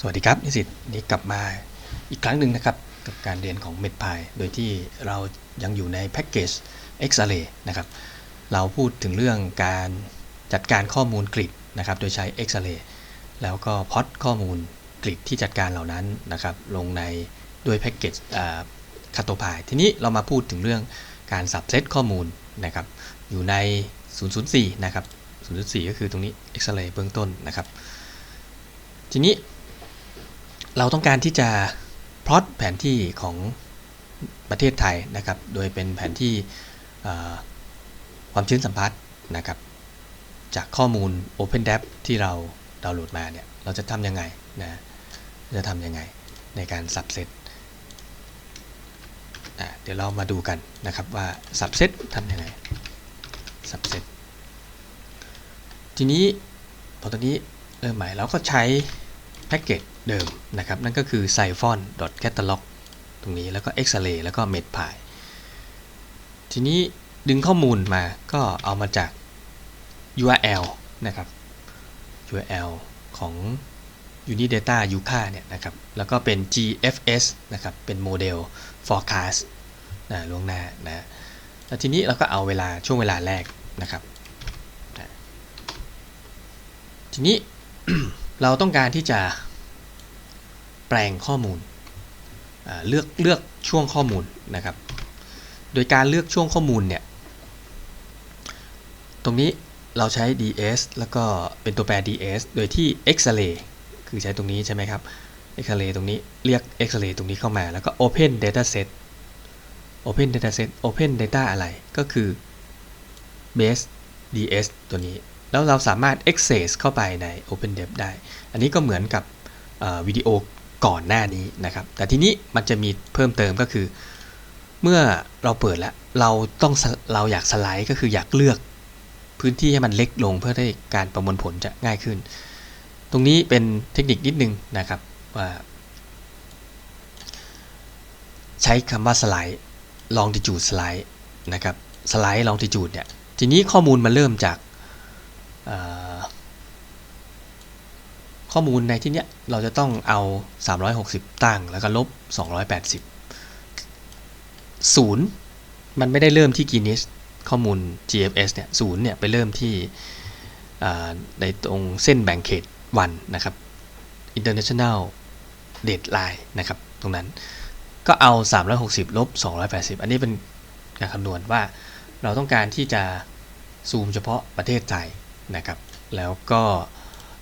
สวัสดีครับนิสิตนี่กลับมาอีกครั้งหนึ่งนะครับ กับการเรียนของ MedPy โดยที่เรายังอยู่ในแพ็กเกจ XArray นะครับ เราพูดถึงเรื่องการจัดการข้อมูลกริดนะครับ โดยใช้ XArray แล้วก็พอดข้อมูลกริดที่จัดการเหล่านั้นนะครับ ลงในด้วยแพ็กเกจคาโตพายทีนี้เรามาพูดถึงเรื่องการสับเซตข้อมูลนะครับ อยู่ใน 004 นะครับ 004 ก็คือตรงนี้ X-ray เบื้องต้นนะครับ ทีนี้ เราต้องการที่จะพลอตแผนที่ของประเทศไทยนะครับ โดยเป็นแผนที่ความชื้นสัมพัทธ์นะครับ จากข้อมูล OpenDAP ที่เราดาวน์โหลดมาเนี่ย เราจะทำยังไงนะ จะทำยังไงในการสับเซตเดี๋ยวเรามาดูกันนะครับว่าสับเซตทำยังไงสับเซตทีนี้พอตอนนี้เริ่มใหม่เราก็ใช้แพ็กเกจ เดิมนะครับ นั่นก็คือ siphon.catalog ตรงนี้แล้วก็ xarray แล้วก็ medpy ทีนี้ดึงข้อมูลมาก็เอามาจาก URL นะครับ URL ของ Unidata Yuka เนี่ยนะครับ แล้วก็เป็น GFS นะครับ เป็นโมเดล forecast นะล่วงหน้านะ แล้วทีนี้เราก็เอาเวลาช่วงเวลาแรกนะครับ ทีนี้เราต้องการที่จะ แปลงข้อมูลเลือกเลือกช่วงข้อมูลนะครับ โดยการเลือกช่วงข้อมูลเนี่ย ตรงนี้เราใช้ ds แล้วก็เป็นตัวแปร ds โดยที่ xarray คือใช้ตรงนี้ใช่ไหมครับ xarray ตรงนี้เรียก xarray ตรงนี้เข้ามาแล้วก็ open dataset open dataset open data อะไรก็คือ base ds ตัวนี้ แล้วเราสามารถ access เข้าไปใน OpenDep ได้ อันนี้ก็เหมือนกับวิดีโอ ก่อนหน้านี้นะครับ แต่ทีนี้มันจะมีเพิ่มเติมก็คือ เมื่อเราเปิดแล้วเราต้องเราอยากสไลด์ก็คืออยากเลือกพื้นที่ให้มันเล็กลงเพื่อให้การประมวลผลจะง่ายขึ้น ตรงนี้เป็นเทคนิคนิดนึงนะครับว่าใช้คำว่าสไลด์ longitude slide นะครับสไลด์ longitude เนี่ยทีนี้ข้อมูลมันเริ่มจาก ข้อมูลในที่เนี้ยเราจะต้องเอา 360 ตั้งแล้วก็ลบ 280ศูนย์มันไม่ได้เริ่มที่ Guinness ข้อมูล GFS เนี่ยศูนย์เนี่ยไปเริ่มที่ในตรงเส้นแบ่งเขตวันนะครับ International Deadline นะครับตรงนั้นก็เอา 360 ลบ 280 อันนี้เป็นการคำนวณว่าเราต้องการที่จะซูมเฉพาะประเทศไทยนะครับ แล้วก็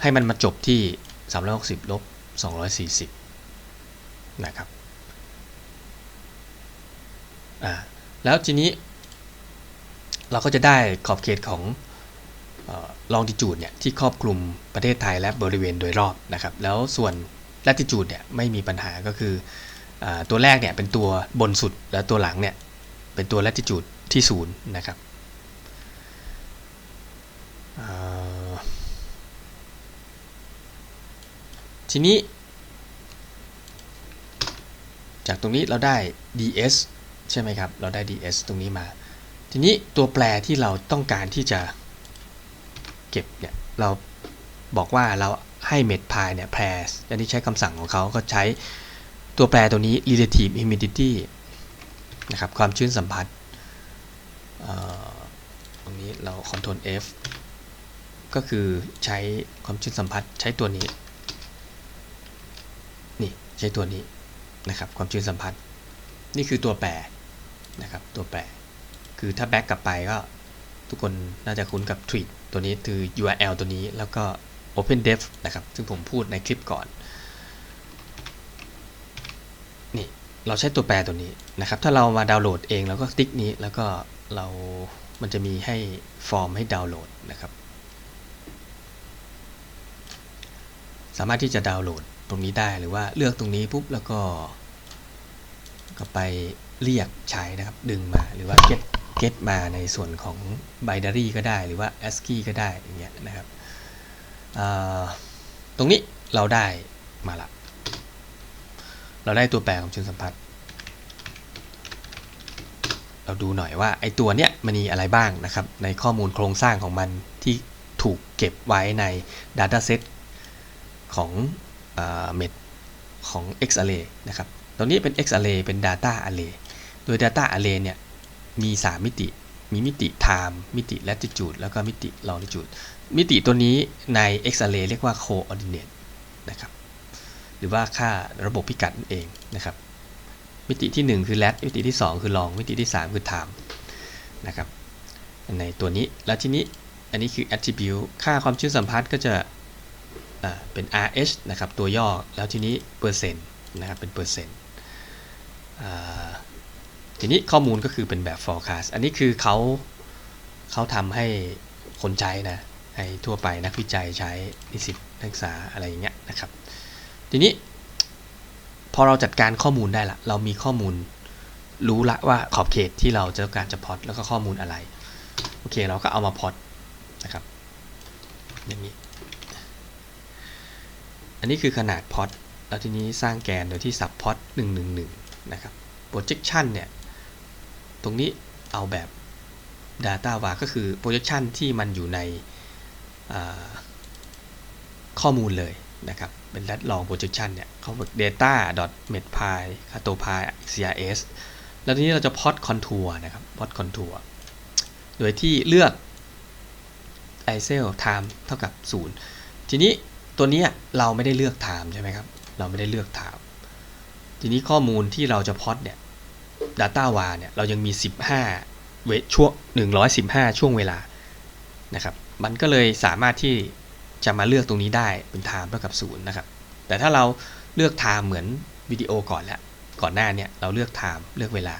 ให้มันมาจบที่ 360 ลบ 240 นะครับแล้วทีนี้เราก็จะได้ขอบเขตของลองดิจูดเนี่ยที่ครอบคลุมประเทศไทยและบริเวณโดยรอบนะครับ แล้วส่วนล a ติจูดเนี่ยไม่มีปัญหาก็คืออตัวแรกเนี่ยเป็นตัวบนสุดแล้วตัวหลังเนี่ยเป็นตัวล a ติจูดที่ศูนย์นะครับ ทีนี้ จากตรงนี้เราได้ ds ใช่ไหมครับ เราได้ ds ตรงนี้มา ทีนี้ตัวแปรที่เราต้องการที่จะเก็บเนี่ย เราบอกว่าเราให้ medpy เนี่ยแพรอันนี้ใช้คำสั่งของเขาก็ใช้ตัวแปรตัวนี้ relative humidity นะครับ ความชื้นสัมผัสตรงนี้เรา control F ก็คือใช้ความชื้นสัมผัสใช้ตัวนี้ นี่ใช้ตัวนี้นะครับความชื้นสัมผัสนี่คือตัวแปรนะครับตัวแปร คือถ้าแบ็กกลับไปก็ทุกคนน่าจะคุ้นกับ tweet ตัวนี้คือ URL ตัวนี้แล้วก็ OpenDef นะครับ ซึ่งผมพูดในคลิปก่อน นี่เราใช้ตัวแปรตัวนี้นะครับ ถ้าเรามาดาวน์โหลดเองเราก็ติ๊กนี้แล้วก็เรา มันจะมีให้ฟอร์มให้ดาวน์โหลดนะครับ สามารถที่จะดาวน์โหลด ตรงนี้ได้หรือว่าเลือกตรงนี้ปุ๊บแล้วก็ก็ไปเรียกใช้นะครับ ดึงมาหรือว่า get get มาในส่วนของ binary ก็ได้หรือว่า ASCII ก็ได้อย่างเงี้ยนะครับตรงนี้เราได้มาละเราได้ตัวแปรของเชิงสัมพัทธ์เราดูหน่อยว่าไอตัวเนี้ยมันมีอะไรบ้างนะครับ ในข้อมูลโครงสร้างของมันที่ถูกเก็บไว้ใน Dataset ของ เม็ดของ X-array นะครับตรงนี้เป็น X-array เป็น data array โดย data array เนี่ยมี 3 มิติ มีมิติ time มิติ latitude แล้วก็มิติ longitude มิติตัวนี้ใน X-array เรียกว่า coordinate นะครับหรือว่าค่าระบบพิกัดนั่นเองนะครับมิติที่ 1 คือ lat มิติที่ 2 คือ long มิติที่ 3 คือ time นะครับในตัวนี้แล้วทีนี้อันนี้คือ attribute ค่าความชื้นสัมพัทธ์ก็จะ เป็น RH นะครับตัวย่อแล้วทีนี้เปอร์เซ็นต์นะครับเป็นเปอร์เซ็นต์ทีนี้ข้อมูลก็คือเป็นแบบ forecast อันนี้คือเขาเขาทำให้คนใช้นะให้ทั่วไปนักวิจัยใช้นิสิตนักศึกษาอะไรอย่างเงี้ยนะครับ ทีนี้ พอเราจัดการข้อมูลได้ละเรามีข้อมูลรู้ละว่าขอบเขตที่เราจะต้องการจะพอตแล้วก็ข้อมูลอะไร โอเคเราก็เอามาพอตนะครับอย่างนี้ อันนี้คือขนาดพอตแล้วทีนี้สร้างแกนโดยที่สับพอต111 นะครับ projection เนี่ย ตรงนี้เอาแบบ data var ก็คือ projection ที่มันอยู่ในข้อมูลเลยนะครับ เป็น lat long projection เนี่ยเขาบอก data metpy catopy crs แล้วทีนี้เราจะ plot contour นะครับ plot contour โดยที่เลือก i c e l time เท่ากับ 0 ทีนี้ ตัวนี้เราไม่ได้เลือก time ใช่ไหมครับ เราไม่ได้เลือก time ทีนี้ข้อมูลที่เราจะพอตเนี่ย data var เนี่ยเรายังมี 15 เวช่วง115 ช่วงเวลานะครับ มันก็เลยสามารถที่จะมาเลือกตรงนี้ได้เป็น time เท่ากับ0นะครับ แต่ถ้าเราเลือก time เหมือนวิดีโอก่อนแล้ว ก่อนหน้าเนี่ยเราเลือก time เลือกเวลา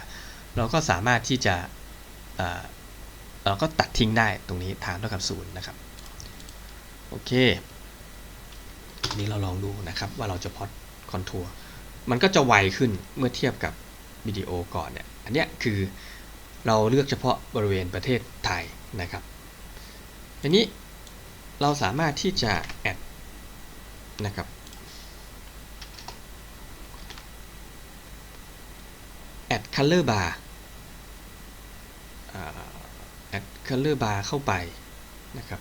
เราก็สามารถที่จะเราก็ตัดทิ้งได้ตรงนี้ time เท่ากับ0นะครับ โอเค นี้เราลองดูนะครับว่าเราจะพอตคอนทัวร์มันก็จะไวขึ้นเมื่อเทียบกับวิดีโอก่อนเนี่ยอันนี้คือเราเลือกเฉพาะบริเวณประเทศไทยนะครับอันนี้เราสามารถที่จะแอดนะครับแอด color bar แอด color bar เข้าไปนะครับ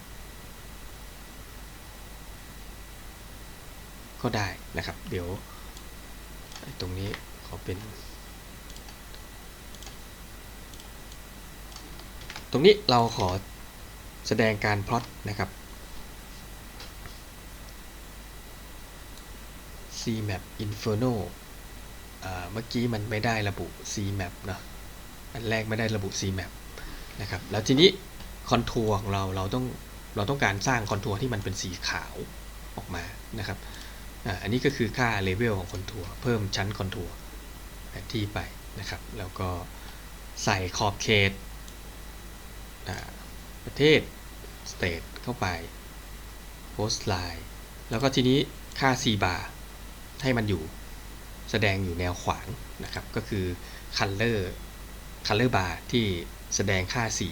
ก็ได้นะครับ เดี๋ยวตรงนี้ขอเป็น ตรงนี้เราขอแสดงการพลอตนะครับ cmap inferno เมื่อกี้มันไม่ได้ระบุ cmap เนาะอันแรกไม่ได้ระบุ cmap นะครับ แล้วทีนี้คอนทัวร์ของเราเราต้องเราต้องการสร้างคอนทัวร์ที่มันเป็นสีขาวออกมานะครับ อันนี้ก็คือค่าเลเวลของคอนทัวร์เพิ่มชั้นคอนทัวร์แผนที่ไปนะครับ แล้วก็ใส่ขอบเขตประเทศ state เข้าไป post line แล้วก็ทีนี้ค่า c bar ให้มันอยู่แสดงอยู่แนวขวางนะครับ ก็คือ color color bar ที่แสดงค่าสี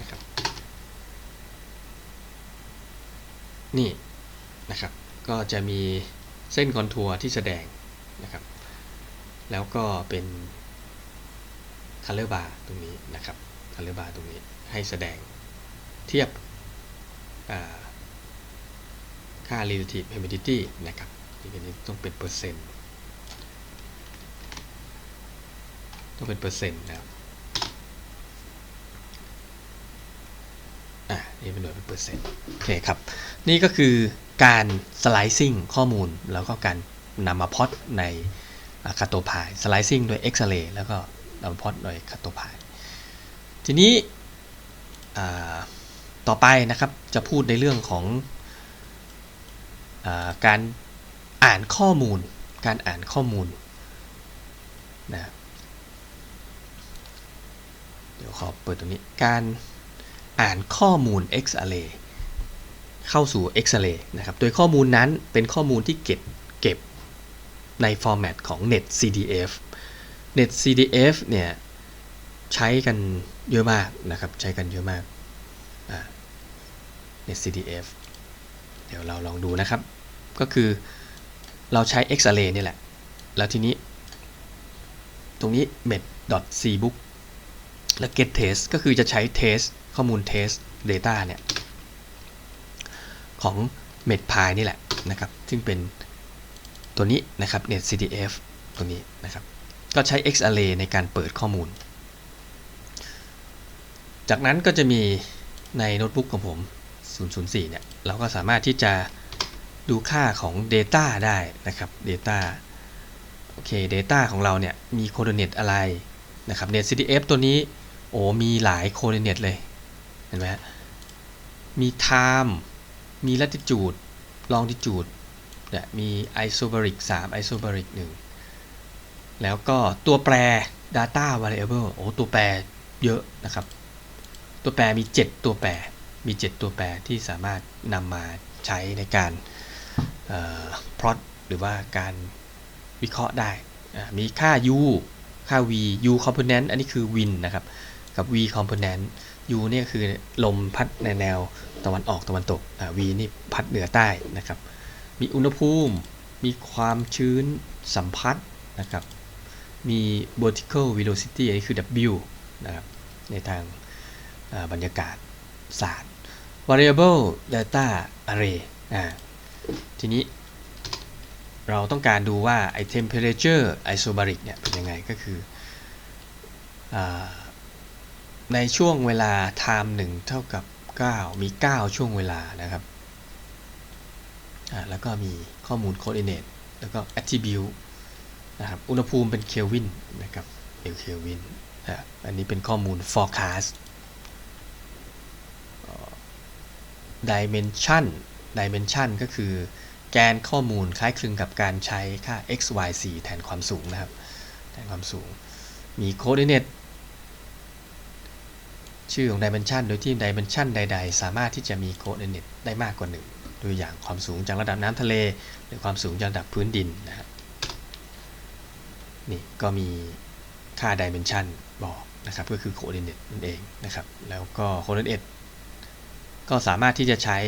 นะครับ นี่นะครับ ก็จะมีเส้นคอนทัวร์ที่แสดงนะครับ แล้วก็เป็น color bar ตรงนี้นะครับ color bar ตรงนี้ให้แสดงเทียบค่า relative humidity นะครับทีนี้ต้องเป็นเปอร์เซ็นต์ต้องเป็นเปอร์เซ็นต์นะครับอะนี่เป็นหน่วยเป็นเปอร์เซ็นต์โอเคครับ นี่ก็คือ การสไลซิ่งข้อมูลแล้วก็การนำมาพอตในคาโตพายสไลซิ่งโดยเอ็กซเรย์แล้วก็นำมาพอตโดยคาโตพายทีนี้ต่อไปนะครับจะพูดในเรื่องของอการอ่านข้อมูล การอ่านข้อมูลนะเดี๋ยวขอเปิดตรงนี้การอ่านข้อมูล X-array เข้าสู่ X-array นะครับ โดยข้อมูลนั้นเป็นข้อมูลที่เก็บเก็บในฟอร์แมตของ net CDF net CDF เนี่ยใช้กันเยอะมากนะครับ ใช้กันเยอะมาก net CDF เดี๋ยวเราลองดูนะครับ ก็คือเราใช้ X-array นี่แหละ แล้วทีนี้ ตรงนี้ met.cbook และ get test ก็คือจะใช้ test ข้อมูล test data เนี่ย ของ metpy นี่แหละนะครับ ซึ่งเป็นตัวนี้นะครับ netcdf ตัวนี้นะครับ ก็ใช้ xarray ในการเปิดข้อมูล จากนั้นก็จะมีในโน้ตบุ๊กของผม 004 เนี่ย เราก็สามารถที่จะดูค่าของ Data ได้นะครับ Data โอเค Data ของเราเนี่ย มี coordinate อะไรนะครับ netcdf ตัวนี้ โอ้ มีหลาย coordinate เลย เห็นไหมมี time มี latitude longitude เนี่ยมี isobaric 3 isobaric 1 แล้วก็ตัวแปร data variable โอ้ตัวแปรเยอะนะครับ ตัวแปรมี 7 ตัวแปร มี 7 ตัวแปรที่สามารถนำมาใช้ในการออ plot หรือว่าการวิเคราะห์ได้ มีค่า u ค่า v u component อันนี้คือ win นะครับ กับ v component u เนี่ยคือลมพัดในแนวตะวันออกตะวันตกอ่า v นี่พัดเหนือใต้นะครับ มีอุณหภูมิ มีความชื้นสัมพัทธ์นะครับ มี vertical velocity อันนี้คือ w นะครับ ในทางาบรรยากาศศาสตร์ variable data array อ่า ทีนี้เราต้องการดูว่าไอ temperature isobaric เนี่ยเป็นยังไงก็คืออา ในช่วงเวลา time 1 เท่ากับ 9 มี 9 ช่วงเวลานะครับแล้วก็มีข้อมูล coordinate แล้วก็ attribute นะครับ อุณหภูมิเป็นเคลวินนะครับเอลเคลวินอันนี้เป็นข้อมูล forecast dimension dimension ก็คือแกนข้อมูลคล้ายคลึงกับการใช้ค่า x y z แทนความสูงนะครับ แทนความสูง มี coordinate ชื่อของ dimension โดยที่ dimension ใด ๆ สามารถที่จะมี coordinate ได้มากกว่า1ตัวอย่างความสูงจากระดับน้ำทะเล หรือความสูงจากระดับพื้นดินนะครับนี่ก็มีค่า dimension บอกนะครับก็คือ coordinate นั่นเองนะครับแล้วก็ coordinate ก็สามารถที่จะใช้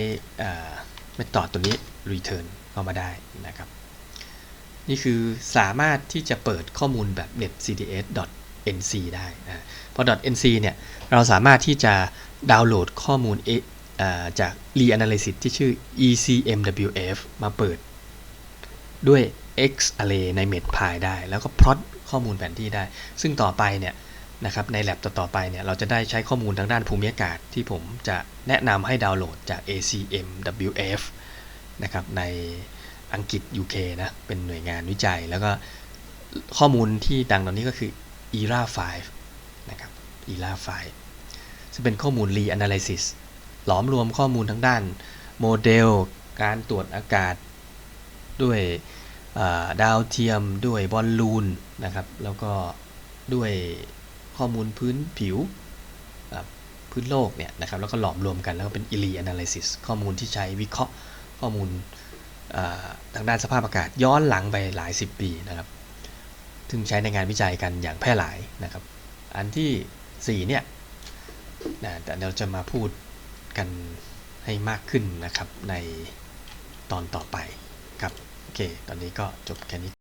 เมธอดตัวนี้ return เข้ามาได้นะครับนี่คือสามารถที่จะเปิดข้อมูลแบบ nc ได้นะพอ .nc เนี่ยเราสามารถที่จะดาวน์โหลดข้อมูลจาก reanalysis ที่ชื่อ ecmwf มาเปิด ด้วย xarray ใน medpy ได้ แล้วก็ plot ข้อมูลแผนที่ได้ ซึ่งต่อไปเนี่ยนะครับใน lab ต่อๆไปเนี่ยเราจะได้ใช้ข้อมูลทางด้านภูมิอากาศ ที่ผมจะแนะนำให้ดาวน์โหลดจาก ACMWF นะครับในอังกฤษ UK นะเป็นหน่วยงานวิจัย แล้วก็ข้อมูลที่ดังตอนนี้ก็คือ ERA 5นะครับ ERA 5ซึ่งเป็นข้อมูล reanalysis หลอมรวมข้อมูลทั้งด้านโมเดล การตรวจอากาศ ด้วยดาวเทียมด้วยบอลลูนนะครับ แล้วก็ด้วยข้อมูลพื้นผิวพื้นโลกเนี่ยนะครับ แล้วก็หลอมรวมกันแล้วก็เป็น reanalysis ข้อมูลที่ใช้วิเคราะห์ข้อมูลทางด้านสภาพอากาศย้อนหลังไปหลายสิบปีนะครับ ซึ่งใช้ในงานวิจัยกันอย่างแพร่หลายนะครับ อันที่4เนี่ยนะเราจะมาพูดกันให้มากขึ้นนะครับในตอนต่อไปครับโอเค ตอนนี้ก็จบแค่นี้